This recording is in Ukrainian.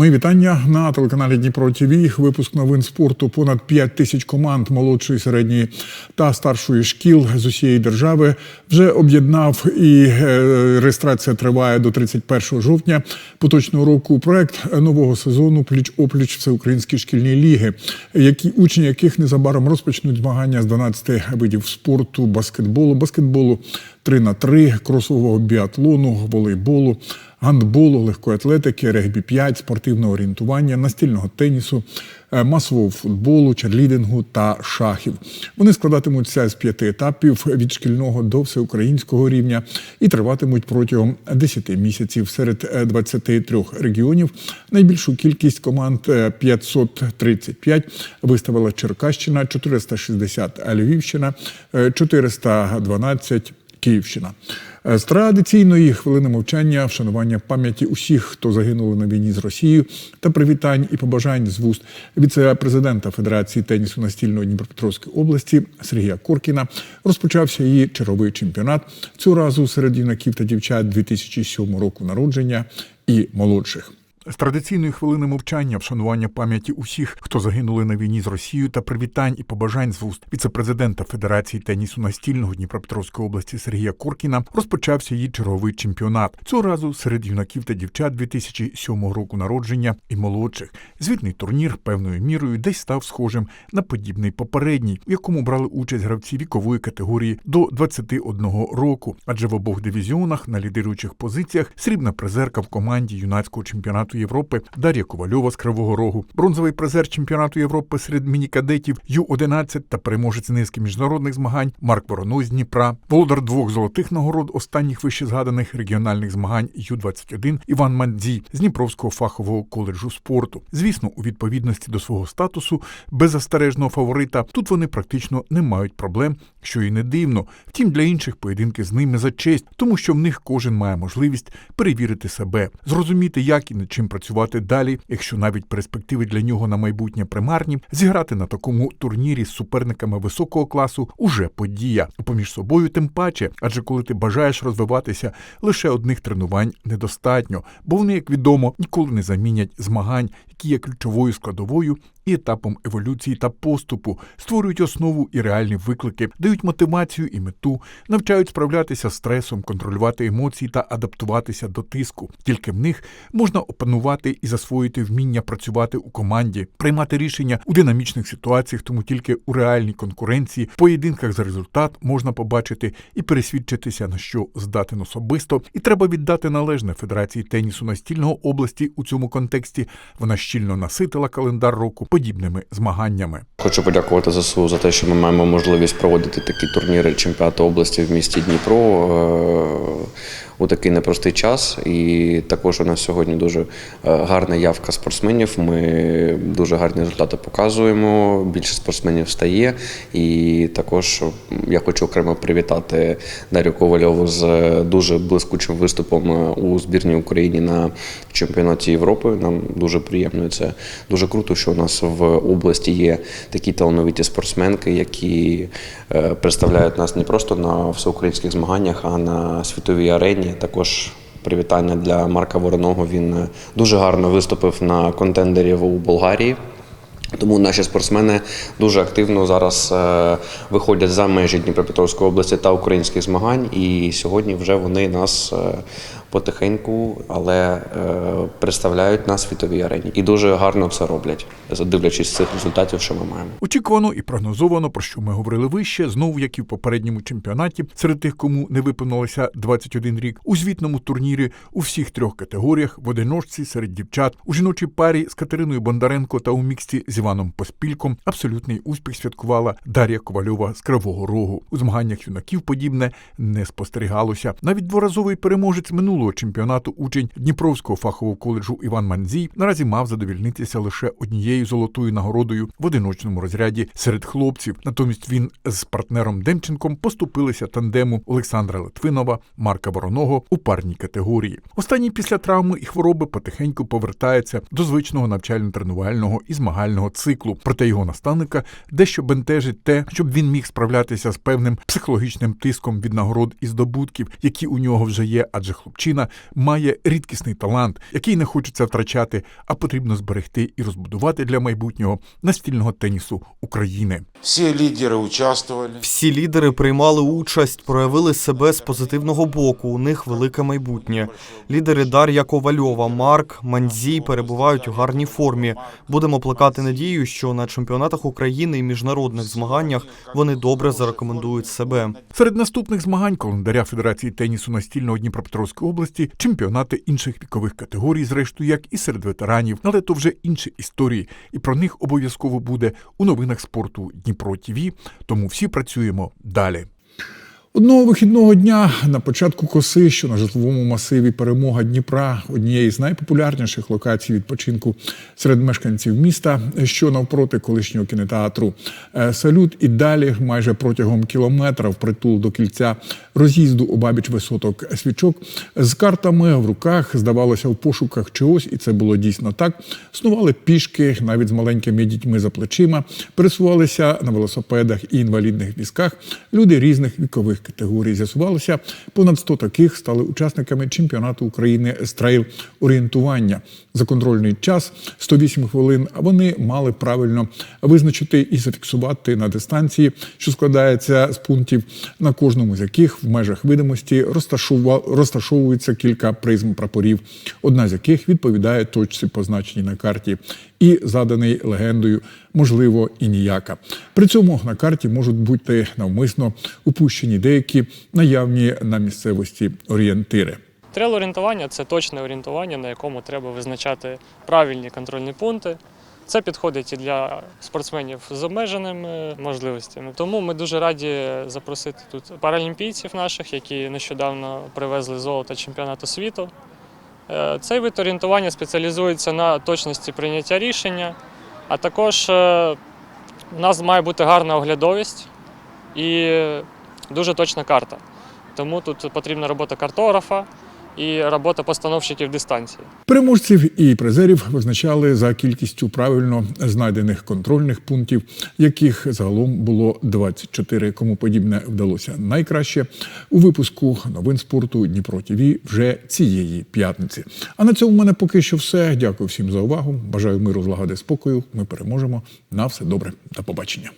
Мої вітання на телеканалі Дніпро ТВ. Випуск новин спорту. Понад 5 тисяч команд молодшої, середньої та старшої шкіл з усієї держави вже об'єднав і е, реєстрація триває до 31 жовтня поточного року. Проект нового сезону пліч опліч всеукраїнські шкільні ліги, які учні яких незабаром розпочнуть змагання з 12 видів спорту, баскетболу, баскетболу 3 на 3 кросового біатлону, волейболу гандболу, легкої атлетики, регбі 5 спортивного орієнтування, настільного тенісу, е, масового футболу, черлідингу та шахів. Вони складатимуться з п'яти етапів від шкільного до всеукраїнського рівня і триватимуть протягом 10 місяців серед е, 23 регіонів. Найбільшу кількість команд е, 535 виставила Черкащина, 460 Львівщина, е, 412 Київщина. Е, З традиційної хвилини мовчання, вшанування пам'яті усіх, хто загинули на війні з Росією, та привітань і побажань з вуст віце-президента Федерації тенісу настільної Дніпропетровської області Сергія Коркіна розпочався її черговий чемпіонат цього разу серед юнаків та дівчат 2007 року народження і молодших. З традиційної хвилини мовчання, вшанування пам'яті усіх, хто загинули на війні з Росією, та привітань і побажань з вуст віце-президента Федерації тенісу настільного Дніпропетровської області Сергія Коркіна розпочався її черговий чемпіонат. Цього разу серед юнаків та дівчат 2007 року народження і молодших. Звітний турнір певною мірою десь став схожим на подібний попередній, в якому брали участь гравці вікової категорії до 21 року. Адже в обох дивізіонах на лідируючих позиціях срібна призерка в команді юнацького чемпіонату Європи Дар'я Ковальова з Кривого Рогу, бронзовий призер чемпіонату Європи серед мінікадетів Ю-11 та переможець низки міжнародних змагань Марк Вороной з Дніпра, володар двох золотих нагород останніх вище згаданих регіональних змагань Ю-21 Іван Мандзій з Дніпровського фахового коледжу спорту. Звісно, у відповідності до свого статусу беззастережного фаворита тут вони практично не мають проблем, що і не дивно. Втім, для інших поєдинки з ними за честь, тому що в них кожен має можливість перевірити себе, зрозуміти, як і над чим працювати далі, якщо навіть перспективи для нього на майбутнє примарні, зіграти на такому турнірі з суперниками високого класу уже подія. Поміж собою тим паче, адже коли ти бажаєш розвиватися, лише одних тренувань недостатньо, бо вони, як відомо, ніколи не замінять змагань, які є ключовою складовою і етапом еволюції та поступу, створюють основу і реальні виклики, дають мотивацію і мету, навчають справлятися з стресом, контролювати емоції та адаптуватися до тиску. Тільки в них можна опанувати і засвоїти вміння працювати у команді, приймати рішення у динамічних ситуаціях, тому тільки у реальній конкуренції, в поєдинках за результат можна побачити і пересвідчитися на що здатен особисто. І треба віддати належне Федерації тенісу настільного області у цьому контексті. Вона щільно наситила календар року подібними змаганнями. Хочу подякувати ЗСУ за те, що ми маємо можливість проводити такі турніри чемпіонату області в місті Дніпро е, у такий непростий час. І також у нас сьогодні дуже е, гарна явка спортсменів. Ми дуже гарні результати показуємо. Більше спортсменів стає. І також я хочу окремо привітати Дар'ю Ковальову з дуже блискучим виступом е, у збірній Україні на чемпіонаті Європи. Нам дуже приємно. Це дуже круто, що у нас в області є такі талановиті спортсменки, які е, представляють нас не просто на всеукраїнських змаганнях, а на світовій арені. Також привітання для Марка Вороного. Він е, дуже гарно виступив на контендерів у Болгарії. Тому наші спортсмени дуже активно зараз е, виходять за межі Дніпропетровської області та українських змагань. І сьогодні вже вони нас потихеньку, але е, представляють на світовій арені. І дуже гарно це роблять, дивлячись цих результатів, що ми маємо. Очікувано і прогнозовано, про що ми говорили вище, знову як і в попередньому чемпіонаті, серед тих, кому не виповнилося 21 рік, у звітному турнірі у всіх трьох категоріях в одиночці серед дівчат, у жіночій парі з Катериною Бондаренко та у міксті з Іваном Поспільком абсолютний успіх святкувала Дар'я Ковальова з Кривого Рогу. У змаганнях юнаків подібне не спостерігалося. Навіть дворазовий переможець минулого чемпіонату учень Дніпровського фахового коледжу Іван Манзій наразі мав задовільнитися лише однією золотою нагородою в одиночному розряді серед хлопців. Натомість він з партнером Демченком поступилися тандему Олександра Литвинова, Марка Вороного у парній категорії. Останній після травми і хвороби потихеньку повертається до звичного навчально-тренувального і змагального циклу. Проте його наставника дещо бентежить те, щоб він міг справлятися з певним психологічним тиском від нагород і здобутків, які у нього вже є, адже хлопчина хлопчина має рідкісний талант, який не хочеться втрачати, а потрібно зберегти і розбудувати для майбутнього настільного тенісу України. Все лидеры участвовали. Всі лідери приймали участь, проявили себе з позитивного боку. У них велике майбутнє. Лідери Дар'я Ковальова, Марк, Манзій перебувають у гарній формі. Будемо плекати надію, що на чемпіонатах України і міжнародних змаганнях вони добре зарекомендують себе. Серед наступних змагань календаря Федерації тенісу настільного Дніпропетровської області чемпіонати інших вікових категорій, зрештою, як і серед ветеранів, але то вже інші історії, і про них обов'язково буде у новинах спорту Дніпро ТІВІ. Тому всі працюємо далі. Одного вихідного дня на початку коси, що на житловому масиві перемога Дніпра, однієї з найпопулярніших локацій відпочинку серед мешканців міста, що навпроти колишнього кінотеатру. Е, Салют і далі майже протягом кілометра впритул до кільця роз'їзду обабіч висоток свічок з картами в руках, здавалося, в пошуках чогось, і це було дійсно так. Снували пішки, навіть з маленькими дітьми за плечима, пересувалися на велосипедах і інвалідних візках. Люди різних вікових категорій з'ясувалося. Понад 100 таких стали учасниками чемпіонату України з трейл орієнтування. За контрольний час 108 хвилин вони мали правильно визначити і зафіксувати на дистанції, що складається з пунктів, на кожному з яких в межах видимості розташовується кілька призм прапорів, одна з яких відповідає точці, позначеній на карті, і заданий легендою, можливо, і ніяка. При цьому на карті можуть бути навмисно упущені деякі наявні на місцевості орієнтири. Трейл-орієнтування це точне орієнтування, на якому треба визначати правильні контрольні пункти. Це підходить і для спортсменів з обмеженими можливостями. Тому ми дуже раді запросити тут паралімпійців наших, які нещодавно привезли золото чемпіонату світу. Е, Цей вид орієнтування спеціалізується на точності прийняття рішення, а також е, у нас має бути гарна оглядовість і дуже точна карта. Тому тут потрібна робота картографа і робота постановщиків дистанції. Переможців і призерів визначали за кількістю правильно знайдених контрольних пунктів, яких загалом було 24. Кому подібне вдалося найкраще у випуску новин спорту Дніпро ТІВІ вже цієї п'ятниці. А на цьому в мене поки що все. Дякую всім за увагу. Бажаю миру, злагоди, спокою. Ми переможемо. На все добре. До побачення.